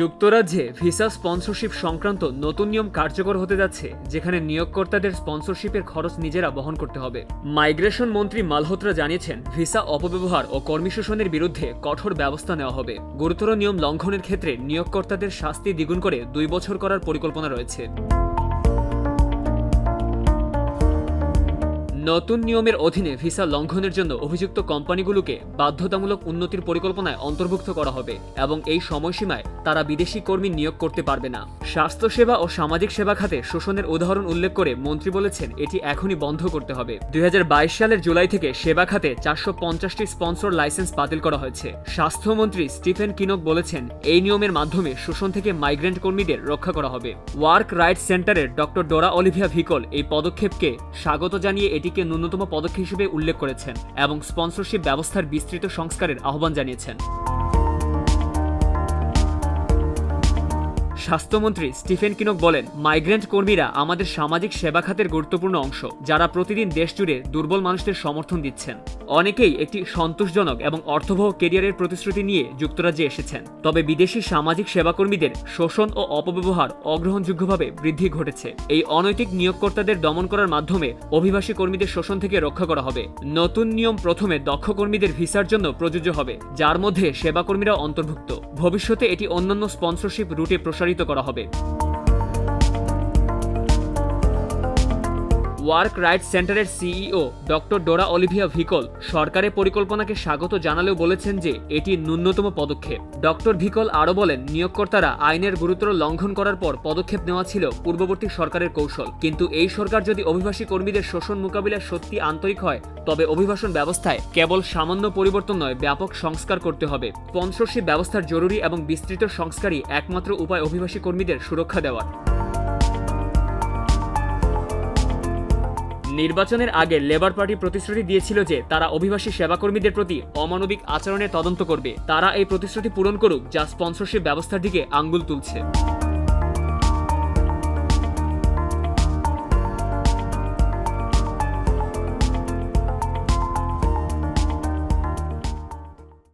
যুক্তরাজ্যে visa sponsorship সংক্রান্ত নতুন নিয়ম কার্যকর হতে যাচ্ছে, যেখানে নিয়োগকর্তাদের স্পন্সরশিপের খরচ নিজেরা বহন করতে হবে। মাইগ্রেশন মন্ত্রী মালহোত্রা জানিয়েছেন, ভিসা অপব্যবহার ও কর্মী শোষণের বিরুদ্ধে কঠোর ব্যবস্থা নেওয়া হবে। গুরুতর নিয়ম লঙ্ঘনের ক্ষেত্রে নিয়োগকর্তাদের শাস্তি দ্বিগুণ করে দুই বছর করার পরিকল্পনা রয়েছে। নতুন নিয়মের অধীনে ভিসা লঙ্ঘনের জন্য অভিযুক্ত কোম্পানিগুলোকে বাধ্যতামূলক উন্নতির পরিকল্পনায় অন্তর্ভুক্ত করা হবে এবং এই সময়সীমায় তারা বিদেশি কর্মী নিয়োগ করতে পারবে না। স্বাস্থ্যসেবা ও সামাজিক সেবা খাতে শোষণের উদাহরণ উল্লেখ করে মন্ত্রী বলেছেন, এটি এখনই বন্ধ করতে হবে। দুই হাজার বাইশ সালের জুলাই থেকে সেবা খাতে চারশো পঞ্চাশটি স্পন্সর লাইসেন্স বাতিল করা হয়েছে। স্বাস্থ্যমন্ত্রী স্টিফেন কিনক বলেছেন, এই নিয়মের মাধ্যমে শোষণ থেকে মাইগ্রেন্ট কর্মীদের রক্ষা করা হবে। ওয়ার্ক রাইটস সেন্টারের ডক্টর ডোরা অলিভিয়া ভিকল এই পদক্ষেপকে স্বাগত জানিয়ে এটিকে ন্যূনতম পদক্ষেপ হিসেবে উল্লেখ করেছেন এবং স্পন্সরশিপ ব্যবস্থার বিস্তৃত সংস্কারের আহ্বান জানিয়েছেন। স্বাস্থ্যমন্ত্রী স্টিফেন কিনক বলেন, মাইগ্রেন্ট কর্মীরা আমাদের সামাজিক সেবা খাতের গুরুত্বপূর্ণ অংশ, যারা প্রতিদিন দেশ জুড়ে দুর্বল মানুষদের সমর্থন দিচ্ছেন। অনেকেই একটি সন্তোষজনক এবং অর্থবহ কেরিয়ারের প্রতিশ্রুতি নিয়ে যুক্তরাজ্যে এসেছেন। তবে বিদেশি সামাজিক সেবাকর্মীদের শোষণ ও অপব্যবহার অগ্রহণযোগ্যভাবে বৃদ্ধি ঘটেছে। এই অনৈতিক নিয়োগকর্তাদের দমন করার মাধ্যমে অভিবাসী কর্মীদের শোষণ থেকে রক্ষা করা হবে। নতুন নিয়ম প্রথমে দক্ষ কর্মীদের ভিসার জন্য প্রযোজ্য হবে, যার মধ্যে সেবাকর্মীরা অন্তর্ভুক্ত। ভবিষ্যতে এটি অন্যান্য স্পন্সরশিপ রুটে প্রসারিত করা হবে। ওয়ার্ক রাইট সেন্টারের CEO doctor Dora Olivia Vikol সরকারের পরিকল্পনাকে স্বাগত জানালেও বলেছেন যে এটি ন্যূনতম পদক্ষেপ। ডক্টর ভিকল আরও বলেন, নিয়োগকর্তারা আইনের গুরুতর লঙ্ঘন করার পর পদক্ষেপ নেওয়া ছিল পূর্ববর্তী সরকারের কৌশল। কিন্তু এই সরকার যদি অভিবাসী কর্মীদের শোষণ মোকাবিলায় সত্যি আন্তরিক হয়, তবে অভিবাসন ব্যবস্থায় কেবল সামান্য পরিবর্তন নয়, ব্যাপক সংস্কার করতে হবে। স্পন্সরশিপ ব্যবস্থার জরুরি এবং বিস্তৃত সংস্কারই একমাত্র উপায় অভিবাসী কর্মীদের সুরক্ষা দেওয়ার। নির্বাচনের আগে লেবার পার্টি প্রতিশ্রুতি দিয়েছিল যে তারা অভিবাসী সেবাকর্মীদের প্রতি অমানবিক আচরণের তদন্ত করবে। তারা এই প্রতিশ্রুতি পূরণ করুক, যা স্পন্সরশিপ ব্যবস্থার দিকে আঙ্গুল তুলছে।